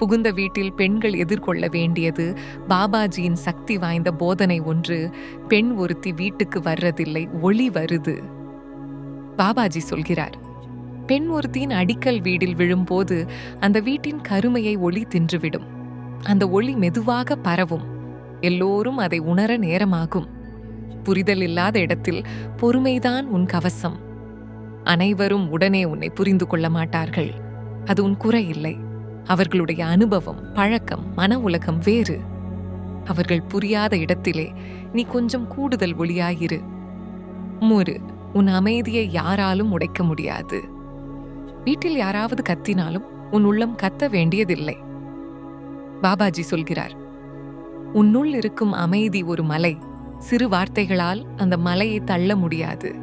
புகுந்த வீட்டில் பெண்கள் எதிர்கொள்ள வேண்டியது பாபாஜியின் சக்தி வாய்ந்த போதனை ஒன்று. பெண் ஒருத்தி வீட்டுக்கு வர்றதில்லை ஒளி வருது. பாபாஜி சொல்கிறார் பெண் ஒருத்தியின் அடிக்கல் வீடில் விழும்போது அந்த வீட்டின் கருமையை ஒளி தின்றுவிடும். அந்த ஒளி மெதுவாக பரவும். எல்லோரும் அதை உணர நேரமாகும். புரிதல் இல்லாத இடத்தில் பொறுமைதான் உன் கவசம். அனைவரும் உடனே உன்னை புரிந்து கொள்ள மாட்டார்கள். அது உன் குறை இல்லை. அவர்களுடைய அனுபவம் பழக்கம் மன உலகம் வேறு. அவர்கள் புரியாத இடத்திலே நீ கொஞ்சம் கூடுதல் ஒளியாயிரு. மூறு உன் அமைதியை யாராலும் உடைக்க முடியாது. வீட்டில் யாராவது கத்தினாலும் உன் உள்ளம் கத்த வேண்டியதில்லை. பாபாஜி சொல்கிறார் உன்னுள் இருக்கும் அமைதி ஒரு மலை. சிறு வார்த்தைகளால் அந்த மலையை தள்ள முடியாது.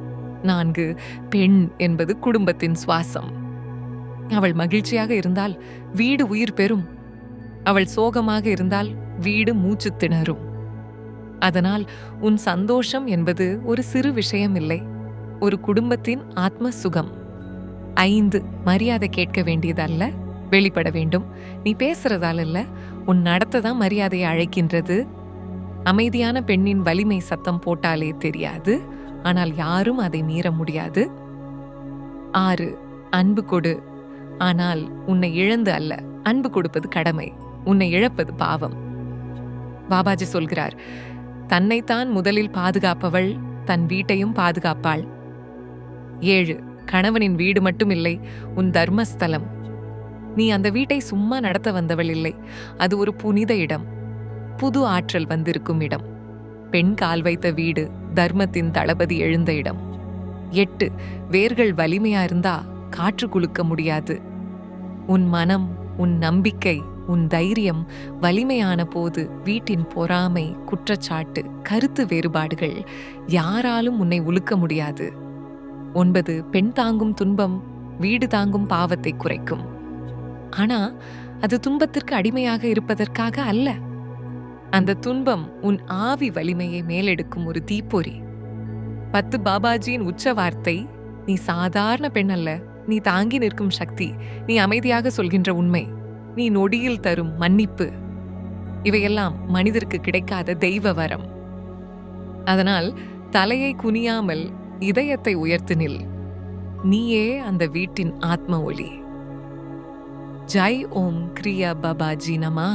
நான்கு பெண் என்பது குடும்பத்தின் சுவாசம். அவள் மகிழ்ச்சியாக இருந்தால் வீடு உயிர் பெறும். அவள் சோகமாக இருந்தால் வீடு மூச்சு திணறும். அதனால் உன் சந்தோஷம் என்பது ஒரு சிறு விஷயம் இல்லை ஒரு குடும்பத்தின் ஆத்ம சுகம் ஐந்து மரியாதை கேட்க வேண்டியதல்ல. வெளிப்பட வேண்டும். நீ பேசுறதால இல்ல. உன் நடத்தை தான் மரியாதையை அழைக்கின்றது. அமைதியான பெண்ணின் வலிமை சத்தம் போட்டாலே தெரியாது. ஆனால் யாரும் அதை மீற முடியாது. ஆறு அன்பு கொடு. ஆனால் உன்னை இழந்து அல்ல. அன்பு கொடுப்பது கடமை. உன்னை இழப்பது பாவம். பாபாஜி சொல்கிறார் தன்னைத்தான் முதலில் பாதுகாப்பவள் தன் வீட்டையும் பாதுகாப்பாள். ஏழு கணவனின் வீடு மட்டும் இல்லை உன் தர்மஸ்தலம். நீ அந்த வீட்டை சும்மா நடத்த வந்தவள் இல்லை. அது ஒரு புனித இடம். புது ஆற்றல் வந்திருக்கும் இடம். பெண் கால் வைத்த வீடு தர்மத்தின் தளபதி எழுந்த இடம். எட்டு வேர்கள் வலிமையா இருந்தா காற்று குலுக்க முடியாது. உன் மனம் உன் நம்பிக்கை உன் தைரியம் வலிமையான போது வீட்டின் பொறாமை குற்றச்சாட்டு கருத்து வேறுபாடுகள் யாராலும் உன்னை உலுக்க முடியாது. ஒன்பது பெண் தாங்கும் துன்பம் வீடு தாங்கும் பாவத்தை குறைக்கும். ஆனா அது துன்பத்திற்கு அடிமையாக இருப்பதற்காக அல்ல. அந்த துன்பம் உன் ஆவி வலிமையை மேலெடுக்கும் ஒரு தீப்பொறி. பத்து பாபாஜியின் உச்ச வார்த்தை நீ சாதாரண பெண் அல்ல நீ தாங்கி நிற்கும் சக்தி நீ அமைதியாக சொல்கின்ற உண்மை நீ நொடியில் தரும் மன்னிப்பு. இவையெல்லாம் மனிதருக்கு கிடைக்காத தெய்வ வரம். அதனால் தலையை குனியாமல் இதயத்தை உயர்த்து நில். நீயே அந்த வீட்டின் ஆத்ம ஒளி. ஜை ஓம் கிரியா பாபாஜி நமா